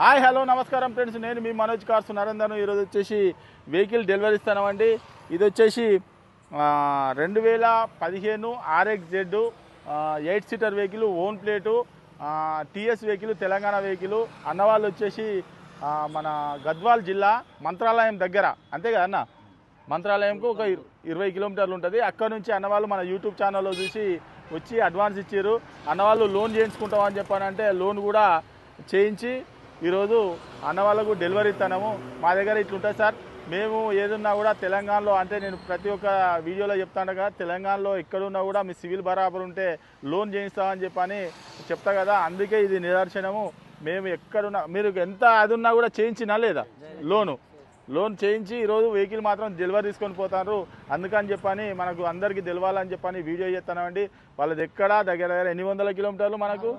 Hi hello నమస్కారం friends. నేను మీ Manoj cars నరేందర్ను ఈరోజు వచ్చేసి వెహికల్ డెలివరీ ఇస్తానండి ఇది వచ్చేసి రెండు వేల పదిహేను RX Z eight seater vehicle own plate TS vehicle Telangana vehicle. అన్నవాళ్ళు వచ్చేసి మన గద్వాల్ జిల్లా మంత్రాలయం దగ్గర. అంతే కదా అన్న? మంత్రాలయంకు ఒక ఇరవై కిలోమీటర్లు ఉంటుంది. అక్కడ నుంచి అన్నవాళ్ళు మన యూట్యూబ్ ఛానల్లో చూసి వచ్చి అడ్వాన్స్ ఇచ్చారు. అన్నవాళ్ళు లోన్ చేయించుకుంటామని చెప్పానంటే లోన్ కూడా చేయించి ఈరోజు అన్నవాళ్ళకు డెలివరీ ఇస్తాము మా దగ్గర ఇట్లుంటుంది సార్. మేము ఏదున్నా కూడా తెలంగాణలో అంటే నేను ప్రతి ఒక్క వీడియోలో చెప్తాను కదా తెలంగాణలో ఎక్కడున్నా కూడా మీ సివిల్ బరాబర్ ఉంటే లోన్ చేయిస్తామని చెప్పని చెప్తా కదా. అందుకే ఇది నిదర్శనము. మేము ఎక్కడున్నా మీరు ఎంత అది ఉన్నా కూడా చేయించినా లేదా? లోను. లోన్ చేయించి ఈరోజు వెహికల్ మాత్రం డెలివరీ తీసుకొని పోతారు అందుకని చెప్పని మనకు అందరికీ తెలవాలని చెప్పని వీడియో చేస్తానండి వాళ్ళది ఎక్కడ దగ్గర దగ్గర ఎన్ని వందల కిలోమీటర్లు మనకు.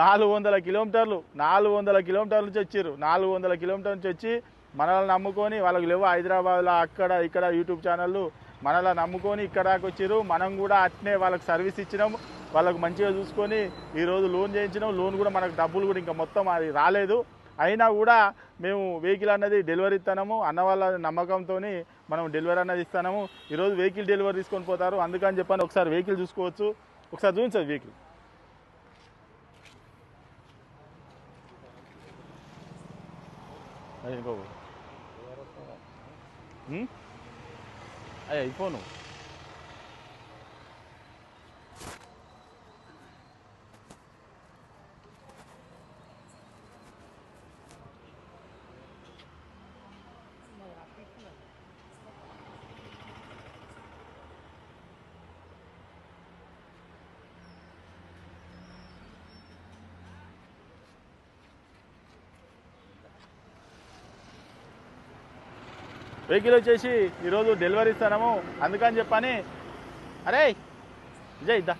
నాలుగు వందల కిలోమీటర్లు నాలుగు వందల కిలోమీటర్ల నుంచి వచ్చారు. నాలుగు వందల కిలోమీటర్ల నుంచి వచ్చి మనల్ని నమ్ముకొని వాళ్ళకి లేవు హైదరాబాద్లో అక్కడ ఇక్కడ యూట్యూబ్ ఛానళ్ళు. మనల్ని నమ్ముకొని ఇక్కడ దాకా వచ్చారు. మనం కూడా అట్నే వాళ్ళకి సర్వీస్ ఇచ్చినాము. వాళ్ళకు మంచిగా చూసుకొని ఈరోజు లోన్ చేయించినాం లోన్ కూడా మనకు డబ్బులు కూడా ఇంకా మొత్తం అది రాలేదు. అయినా కూడా మేము వెహికల్ అన్నది డెలివరీ ఇస్తాము అన్న వాళ్ళ నమ్మకంతో మనం డెలివరీ అన్నది ఇస్తాము ఈరోజు వెహికల్ డెలివరీ తీసుకొని పోతారు. అందుకని చెప్పని ఒకసారి వెహికల్ చూసుకోవచ్చు. ఒకసారి చూపించదు వెహికల్. అది ఇంకో ఉం? అయ్యా అయిపోను వెహికల్ వచ్చేసి ఈరోజు డెలివరీ ఇస్తాము అందుకని చెప్పని. అరే! విజయ్ ఇద్దా.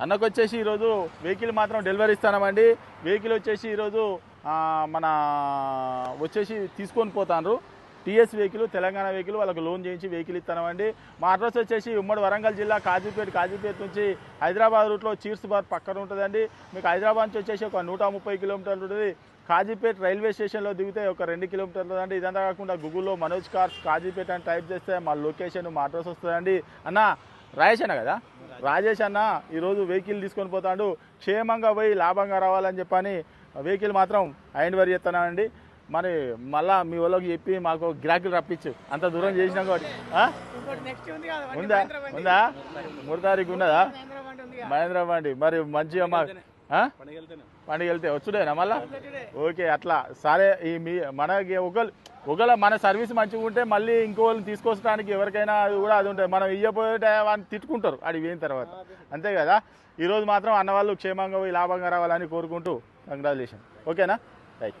అన్నకు వచ్చేసి ఈరోజు వెహికల్ మాత్రం డెలివరీ ఇస్తామండి వెహికల్ వచ్చేసి ఈరోజు మన వచ్చేసి తీసుకొని పోతాను టీఎస్ వెహికల్ తెలంగాణ వెహికల్ వాళ్ళకి లోన్ చేయించి వెహికల్ ఇస్తామండి మా అడ్రస్ వచ్చేసి ఉమ్మడి వరంగల్ జిల్లా కాజీపేట కాజీపేట నుంచి హైదరాబాద్ రూట్లో చీర్స్ బార్ పక్కన ఉంటుందండి. మీకు హైదరాబాద్ నుంచి వచ్చేసి ఒక నూట ముప్పై కిలోమీటర్లు ఉంటుంది. కాజీపేట రైల్వే స్టేషన్లో దిగితే ఒక రెండు కిలోమీటర్లు అండి ఇదంతా కాకుండా గూగుల్లో మనోజ్ కార్స్ కాజీపేట అని టైప్ చేస్తే మా లొకేషన్ మా అడ్రస్ వస్తుందండి. అన్న రాజేష్ అన్న కదా? రాజేష్ అన్న ఈరోజు వెహికల్ తీసుకొని పోతాడు. క్షేమంగా పోయి లాభంగా రావాలని చెప్పని వెహికల్ మాత్రం హ్యాండ్ వర్ చేస్తున్నానండి మరి మళ్ళా మీ వాళ్ళకి చెప్పి మాకు గిరాకీలు రప్పించు. అంత దూరం చేసినాం కాబట్టి. ఆ? ఇంకోటి నెక్స్ట్ ఉంది ఉందా? మూడు తారీఖు ఉన్నదా? మహేంద్ర బండి ఉంది కదా. మహేంద్ర బండి మరి మంచిగా మా? పండుగ వెళ్తే వచ్చుడేనా మళ్ళా? ఓకే అట్లా. సరే ఈ మీ మనకి ఒకళ్ళు ఒకవేళ మన సర్వీస్ మంచిగా ఉంటే మళ్ళీ ఇంకో వాళ్ళని తీసుకొచ్చడానికి ఎవరికైనా అది కూడా అది ఉంటుంది. మనం ఇయ్యపోతే వాళ్ళని తిట్టుకుంటారు. అది పోయిన తర్వాత. అంతే కదా? ఈరోజు మాత్రం అన్నవాళ్ళు క్షేమంగా పోయి లాభంగా రావాలని కోరుకుంటూ కంగ్రాచులేషన్ ఓకేనా? రైట్